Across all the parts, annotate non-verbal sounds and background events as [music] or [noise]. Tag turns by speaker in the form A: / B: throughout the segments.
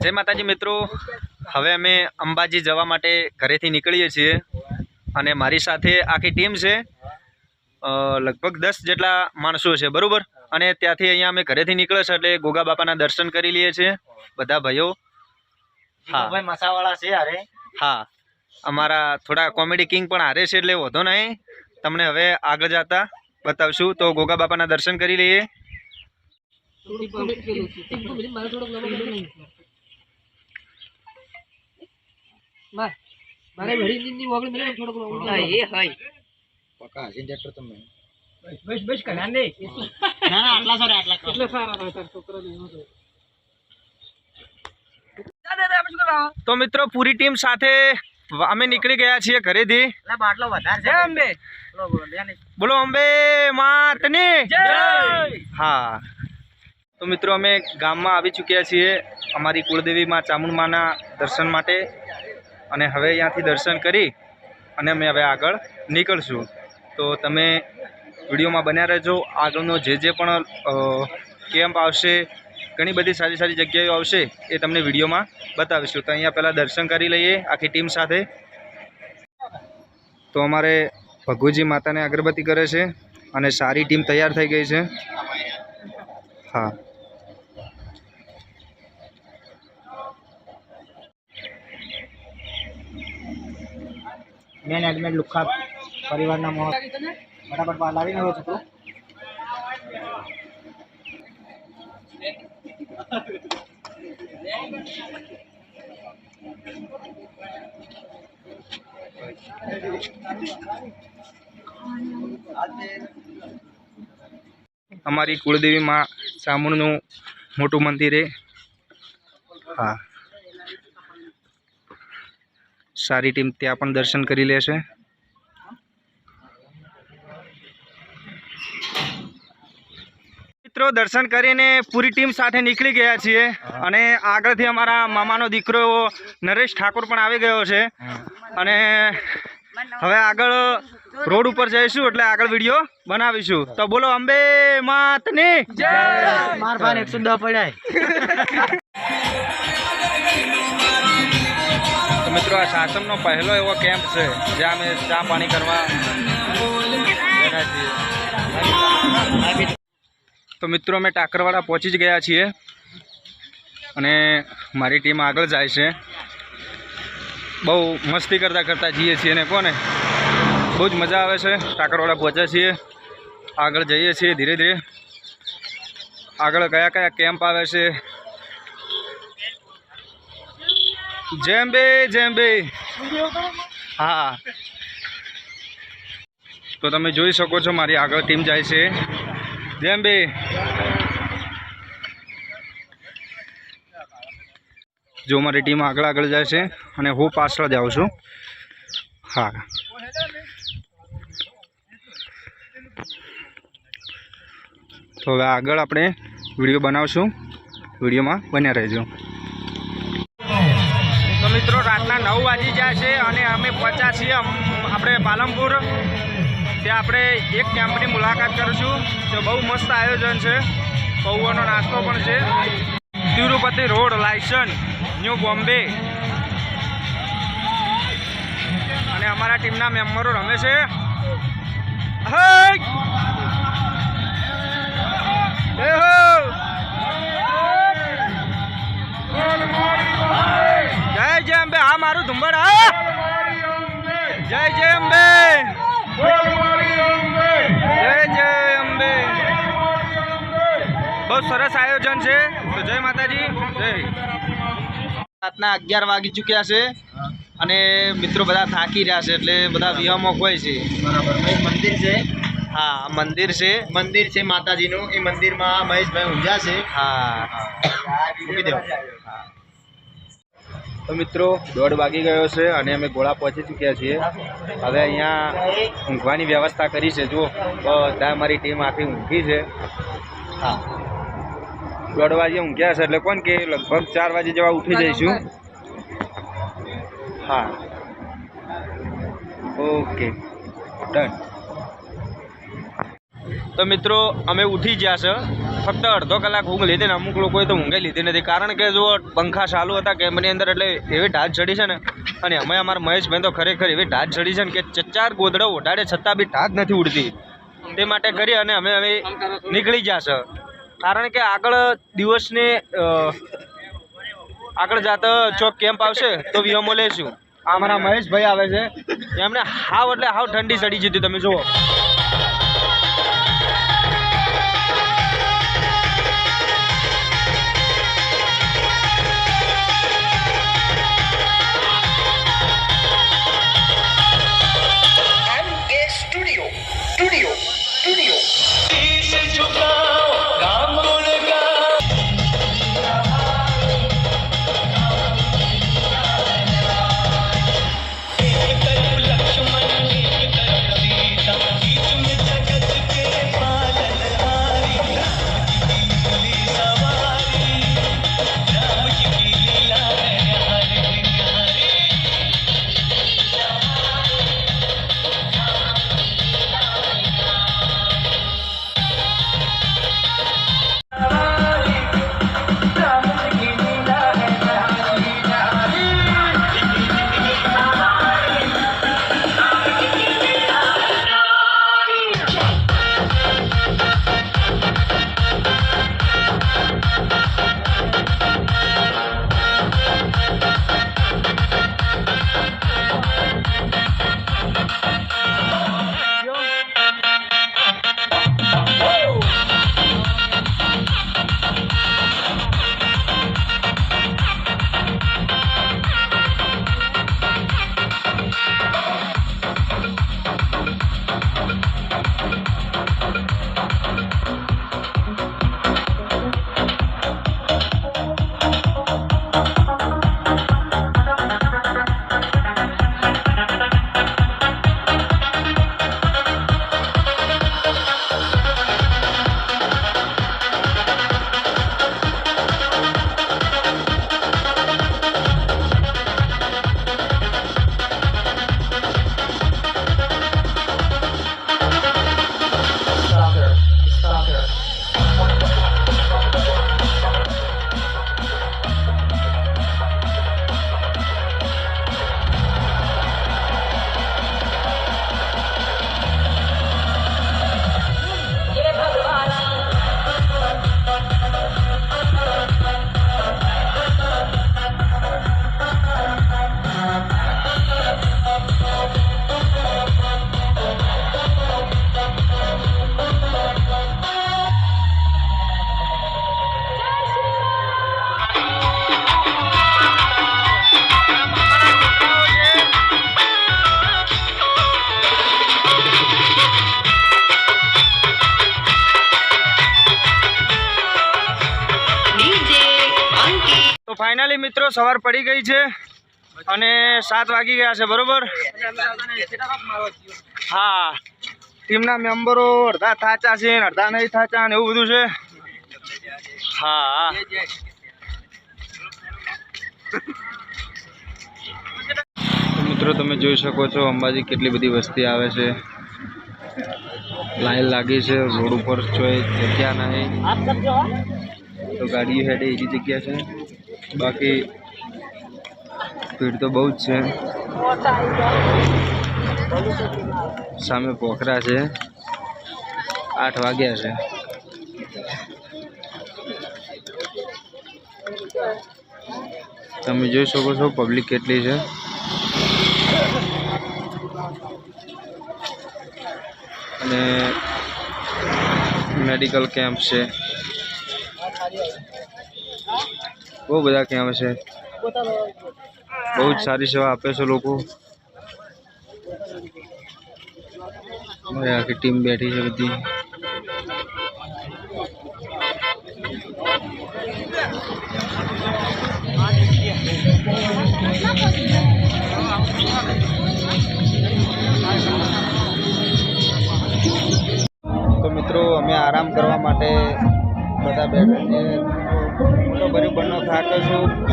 A: જય માતાજી મિત્રો. હવે અમે અંબાજી જવા માટે ઘરેથી નીકળીએ છીએ અને મારી સાથે આખી ટીમ છે. લગભગ દસ જેટલા માણસો છે બરાબર? અને ત્યાંથી અહીંયા અમે ઘરેથી નીકળે છે એટલે ગોગા બાપાના દર્શન કરી લઈએ છીએ બધા ભાઈઓ. હા.
B: ભાઈ મસાવાળા છે અરે
A: હા. અમારા થોડા કોમેડી કિંગ પણ હારે છે એટલે વધો નહીં. તમને હવે આગળ જતા બતાવશું. તો ગોગા બાપાના દર્શન કરી લઈએ.
C: મારે. વડી ની વગર મેલે થોડોક
B: હા એ હઈ
C: પકા હજી ટ્રેક્ટર તમે
B: બસ બસ કલા ને ના ના આટલા સારા આટલા
C: એટલે સારા તાર છોકરા ને એનો
A: તો મિત્રો પૂરી ટીમ સાથે અમે નીકળી ગયા છીએ ઘરેથી.
B: ના બાટલો વધારે છે. અંબે.
A: બોલો અંબે માતની. હા. તો મિત્રો અમે ગામમાં આવી ચૂક્યા છીએ અમારી કુળદેવી માં ચામુંડમાના દર્શન માટે. અને હવે અહીંયાથી દર્શન કરી અને અમે હવે આગળ નીકળશું. તો તમે વિડીયોમાં બન્યા રહેજો. આગળનો જે જે પણ કેમ્પ આવશે, ઘણી બધી સારી સારી જગ્યાઓ આવશે એ તમને વિડીયોમાં બતાવીશું. તો અહીંયા પહેલાં દર્શન કરી લઈએ આખી ટીમ સાથે. તો અમારે ભગુજી માતાને અગરબત્તી કરે છે અને સારી ટીમ તૈયાર થઈ ગઈ છે. હા.
B: મેન એડમેન લુખા પરિવારના મોહ ફટાફટ લાવી આવ્યો છોકરો.
A: અમારી કુળદેવી માં ચામુંડનું મોટું મંદિર એ હા. સારી ટીમ ત્યાં પણ દર્શન કરી લેશે. મિત્રો દર્શન કરીને પૂરી ટીમ સાથે નીકળી ગયા છીએ અને આગળથી અમારા મામાનો દીકરો નરેશ ઠાકોર પણ આવી ગયો છે. અને હવે આગળ રોડ ઉપર જઈશું એટલે આગળ વીડિયો બનાવીશું. તો બોલો અંબે માતની.
B: માર એકસો દસ પડ્યા [laughs]
A: મિત્રો, આ સાસમનો પહેલો એવો કેમ્પ છે, જ્યાં અમે ચા પાણી કરવા તો મિત્રો, અમે ટાકરવાડા પહોંચી જ ગયા છીએ અને મારી ટીમ આગળ જાય છે. બહુ મસ્તી કરતાં કરતાં જઈએ છીએ ને કોને? બહુ જ મજા આવે છે. ટાકરવાડા પહોંચ્યા છીએ. આગળ જઈએ છીએ ધીરે ધીરે. આગળ કયા કયા કેમ્પ આવે છે? જેમ બે જેમ બે. હા. તો તમે જોઈ શકો છો, મારી આગળ ટીમ જાય છે. જેમ બે. જો મારી ટીમ આગળ આગળ જાય છે, અને હું પાછળ જાઉં છું. હા. તો હવે આગળ આપણે વીડિયો બનાવશું. વિડીયોમાં બન્યા રહેજો. મિત્રો, રાતના નવ વાગી જાય છે અને અમે પહોંચ્યા છીએ આપણે પાલનપુર. ત્યાં આપણે એક કેમ્પની મુલાકાત કરીશું. તો બહુ મસ્ત આયોજન છે. પૌવાનો નાસ્તો પણ છે. તિરુપતિ રોડ, લાયસન, ન્યૂ બોમ્બે. અને અમારા ટીમના મેમ્બરો રમે છે. હે! જય અંબે હા મારું ધુંબર હા? જય જય અંબે. જય જય અંબે. બહુ સરસ આયોજન છે. તો જય માતાજી. જય. રાતના અગિયાર વાગી ચૂક્યા છે અને મિત્રો બધા થાકી રહ્યા છે એટલે બધા વિહમો હોય છે.
B: બરાબર. મંદિર છે?
A: હા મંદિર છે.
B: મંદિર છે માતાજીનું. એ મંદિરમાં મહેશભાઈ ઊંઝા છે.
A: હા.
B: મૂકી દેવા
A: તો મિત્રો દોઢ વાગી ગયો છે અને અમે ગોળા પહોંચી ચૂક્યા છીએ. હવે અહીંયા ઊંઘવાની વ્યવસ્થા કરી છે. જુઓ બધા અમારી ટીમ આખી ઊંઘી છે. હા. દોઢ વાગે ઊંઘ્યા છે. એટલે કોણ કે લગભગ ચાર વાગે જેવા ઉઠી જઈશું. હા. ઓકે. ડન. તો મિત્રો અમે ઉઠી ગયા છે. ફક્ત અડધો કલાક ઊંઘ લીધી ને અમુક લોકોએ તો ઊંઘે લીધી નથી. કારણ કે જો પંખા ચાલુ હતા કેમ્પની અંદર એટલે એવી ઢાંચ ચડી છે ને અને અમે અમારા મહેશભાઈ તો ખરેખર એવી ઢાંચ ચડી છે ને કે ચાર ગોદડો ઓઢાડે છતાં બી ઢાંચ નથી ઉડતી. તે માટે કરી અને અમે હવે નીકળી ગયા છે. કારણ કે આગળ દિવસને આગળ જાતા ચોક કેમ્પ આવશે તો વિહમો લેશું. અમારા મહેશભાઈ આવે છે. એમને હાવ એટલે હાવ ઠંડી ચડી જતી તમે જુઓ. સવાર પડી ગઈ છે અને સાત વાગી ગયા છે, બરોબર? હા. ટીમના મેમ્બરો અડધા થાચા છે અડધા નહીં થાચા ને એવું બધું છે. હા. મિત્રો, તમે જોઈ શકો છો અંબાજી કેટલી બધી વસ્તી આવે છે. લાઈન લાગી છે, રોડ ઉપર જોઈ જગ્યા નહીં. તો ગાડીઓ હેડે એવી જગ્યા છે. બાકી ભીડ તો બહુ જ છે. સામે પોખરા છે. આઠ વાગ્યા છે. તમે જોઈ શકો છો પબ્લિક કેટલી છે. અને મેડિકલ કેમ્પ છે. બહુ બધા કેમ્પ છે. બહુ જ સારી સેવા આપે છે લોકો. આખી ટીમ બેઠી છે બધી. તો મિત્રો, અમે આરામ કરવા માટે બધા બેઠા છે મોટો પરિબળનો થાકે છું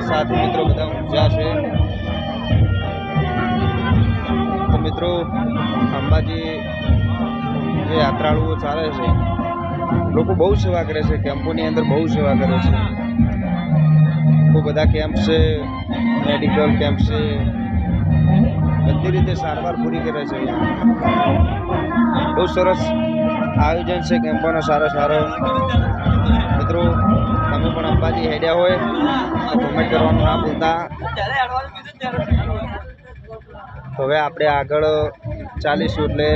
A: સાથે મિત્રો બધા ઊંચા છે. તો મિત્રો, અંબાજી જે યાત્રાળુઓ ચાલે છે, લોકો બહુ સેવા કરે છે, કેમ્પોની અંદર બહુ સેવા કરે છે. બહુ બધા કેમ્પ છે, મેડિકલ કેમ્પ છે. બધી રીતે સારવાર પૂરી કરે છે. બહુ સરસ આયોજન છે કેમ્પોનો સારો સારો મિત્રો તમે પણ અંબાજી હેડ્યા હોય. તો કોમેન્ટ કરવાનું ના ભૂલતા. હવે આપણે આગળ ચાલીશું એટલે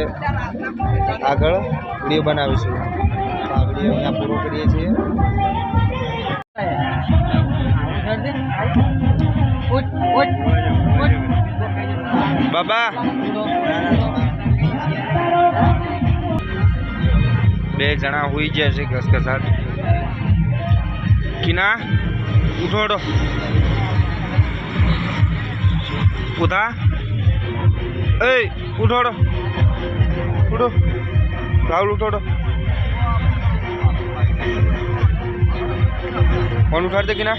A: આગળ વીડિયો બનાવીશું. આ વીડિયો અહીંયા પૂરો કરીએ છીએ. બાબા. બે જણા હોઈ ગયા છે ઘસઘસાટ કિના, ઉઠોડો. ઉધા એ ઉઠોડો. ઉઠો. રાહુલ, ઉઠોડો. ફોન ઉઠાડ દે કિના.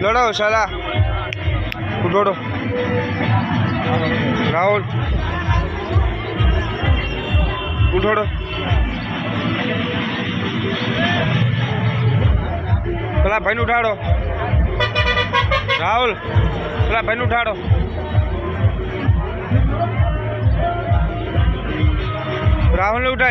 A: લડાવો શાલા. ઉઠોડો. રાહુલ ઉઠોડો પેલા ભાઈને ઉઠાડો રાહુલ પેલા ભાઈને ઉઠાડો રાહુલને ઉઠાડ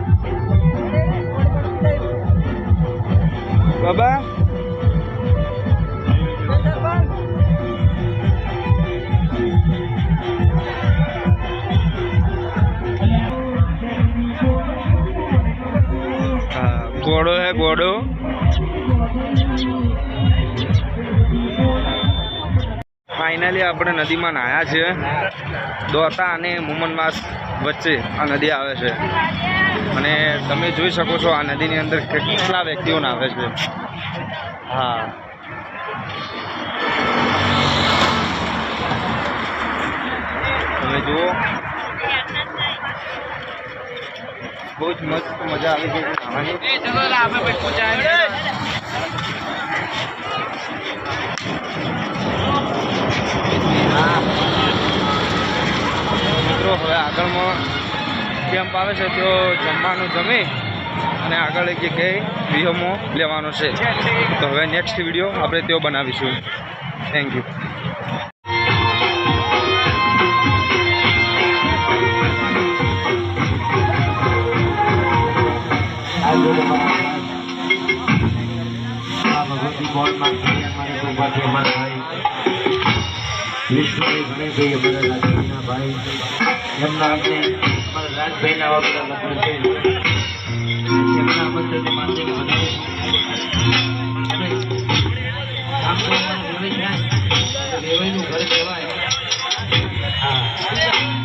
A: બાબા. ઘોડો હે ઘોડો ફાઇનલી આપણે નદીમાં નાહ્યા છે. દોતા અને મુમનવાસ વચ્ચે આ નદી આવે છે. અને તમે જોઈ શકો છો આ નદીની અંદર કેટલા વ્યક્તિઓ આવે છે. હા. તમે જુઓ. બહુ જ મસ્ત મજા આવી ગઈ છે નાહવાની મિત્રો, હવે આગળમાં કેમ્પ આવે છે, તો જમવાનું જમી અને આગળ એક જગ્યાએ વિહમો લેવાનો છે. તો હવે નેક્સ્ટ વીડિયો આપણે તેઓ બનાવીશું. થેન્ક યુ
D: ભગવતી બોર્ડમાં અમારે વિશ્વની ગણેશભાઈ અમારા ભાઈ, એમના અમને અમારા રાજભાઈના વગર લગ્ન છે. એમના વધારે અને આમ તો અમારા રેવાઈ જાય તો ઘર કહેવાય. હા.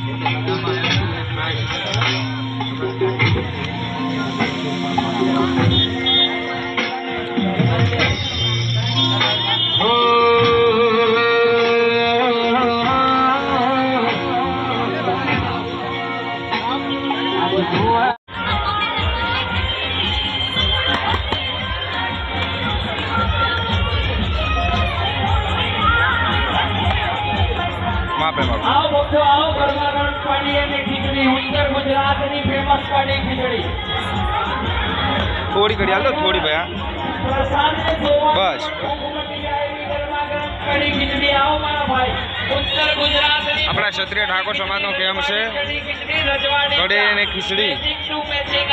A: આપણા ક્ષત્રિય ઠાકોર સમાજનો કેમ છે
B: કઢી
A: અને ખીચડી.
B: મેચિંગ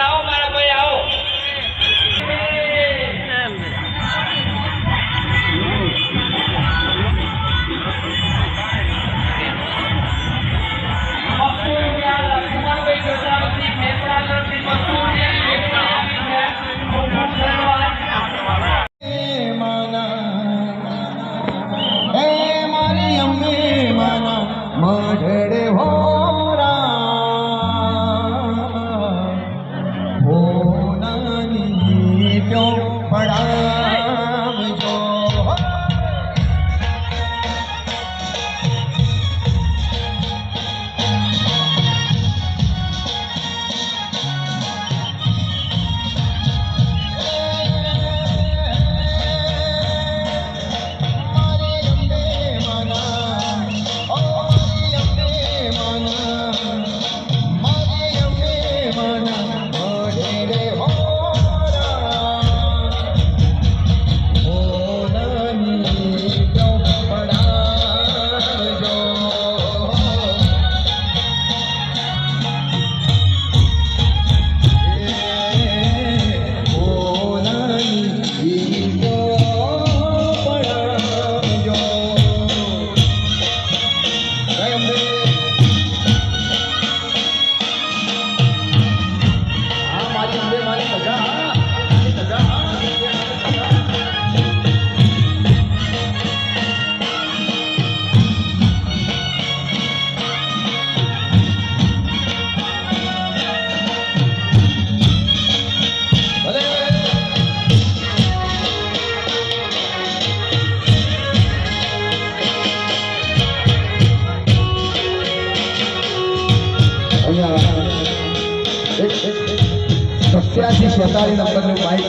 B: સત્યાસી છેતાલીસ નંબરનું બાઇક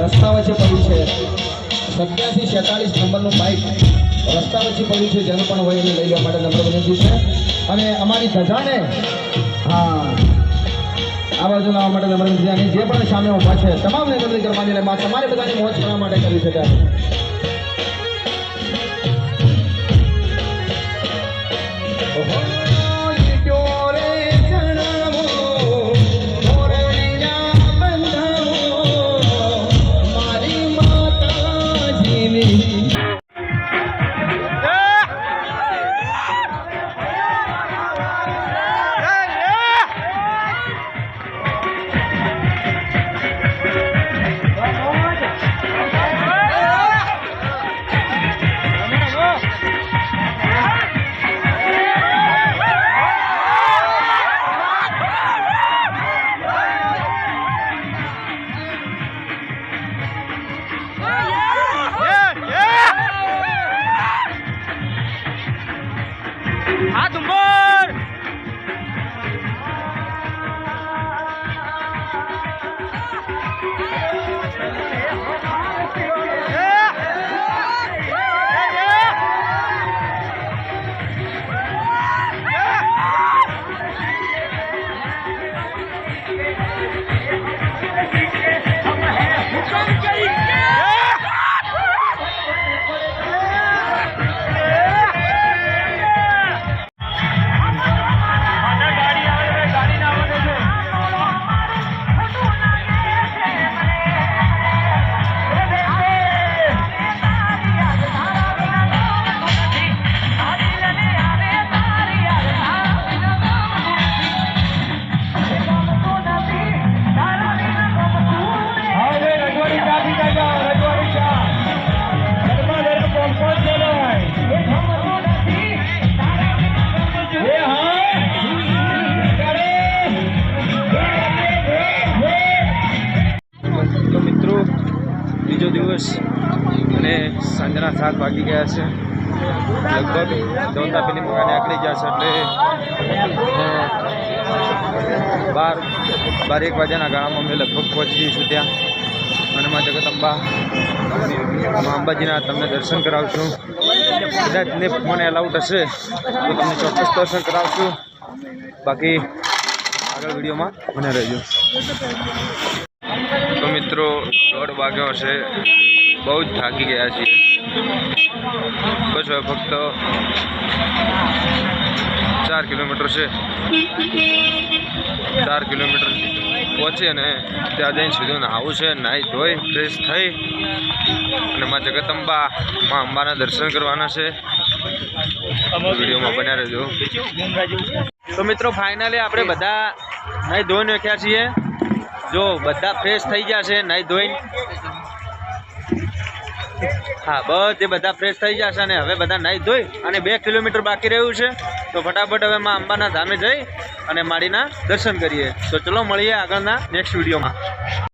B: રસ્તા વચ્ચે પડ્યું છે. સત્યાસી છેતાલીસ નંબરનું બાઇક રસ્તા વચ્ચે પડ્યું છે. જેનું પણ હોય એને લઈ લેવા માટે નંબર વિનંતી છે. અને અમારી ધજાને હા, આ બાજુ લાવવા માટે નંબર વિનંતી અને જે પણ સામે ઊભા છે તમામને નંબર કરવાની તમારે બધાની મોજ કરવા માટે કરી શકાય
A: ગયા છે. લગભગ દોતા પેલી મકાને આકડી ગયા છે એટલે બાર બાર એક વાગ્યાના ગાળામાં અમે લગભગ પહોંચી જઈશું ત્યાં. અને મા જગદંબા અંબાજીના તમને દર્શન કરાવશું. કદાચ ને મને અલાઉટ હશે તો તમને ચોક્કસ દર્શન કરાવશું. બાકી આગળ વિડીયોમાં મને રહેજો. તો મિત્રો, દોઢ વાગ્યો હશે. બહુ જ થાકી ગયા છીએ. બસ હવે ફક્ત ચાર કિલોમીટર છે. ચાર કિલોમીટર પહોંચી અને ત્યાં જઈને સીધું નાહવું છે. નાહી ધોઈ ફ્રેશ થઈ અને માં જગદંબા, માં અંબાના દર્શન કરવાના છે. વિડીયોમાં બન્યા રહેજો. તો મિત્રો ફાઇનલી આપણે બધા નાહી ધોઈને નાખ્યા છીએ. જો બધા ફ્રેશ થઈ ગયા છે નાહી ધોઈને હા બધે બધા ફ્રેશ થઈ જશે અને હવે બધા નાહી ધોઈ અને બે કિલોમીટર બાકી રહ્યું છે. તો ફટાફટ હવે માં અંબાના ધામે જઈ અને માડીના દર્શન કરીએ. તો ચલો, મળીએ આગળના નેક્સ્ટ વિડીયોમાં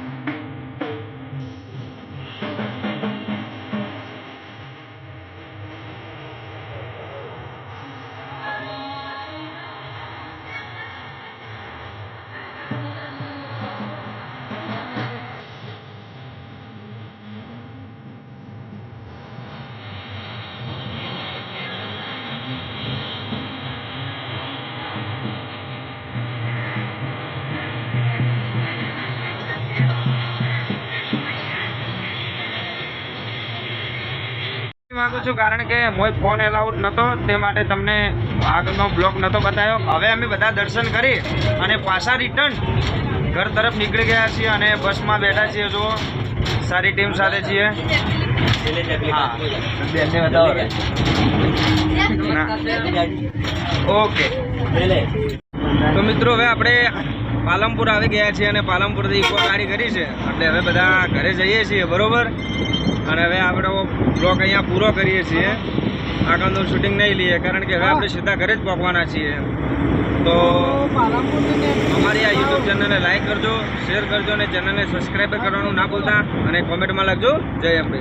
A: માંગુ છું કારણ કે મોય ફોન એલાઉડ નતો, તે માટે તમને આગળનો બ્લોક નતો બતાવ્યો. હવે અમે બધા દર્શન કરી અને પાછા રિટર્ન ઘર તરફ નીકળી ગયા છીએ અને બસમાં બેઠા છીએ જો સારી ટીમ સાથે છીએ. ઓકે. તો મિત્રો, હવે આપણે પાલનપુર આવી ગયા છીએ અને પાલનપુરથી ઇકો ગાડી કરી છે. એટલે હવે બધા ઘરે જઈએ છીએ, બરોબર? અને હવે આપણે બ્લોક અહીંયા પૂરો કરીએ છીએ. આગળનું શૂટિંગ નહીં લઈએ કારણ કે હવે આપણે સીધા ઘરે જ પહોંચવાના છીએ. તો અમારી આ યુટ્યુબ ચેનલને લાઈક કરજો શેર કરજો અને ચેનલને સબસ્ક્રાઈબ કરવાનું ના ભૂલતા. અને કોમેન્ટમાં લખજો જય અંબે.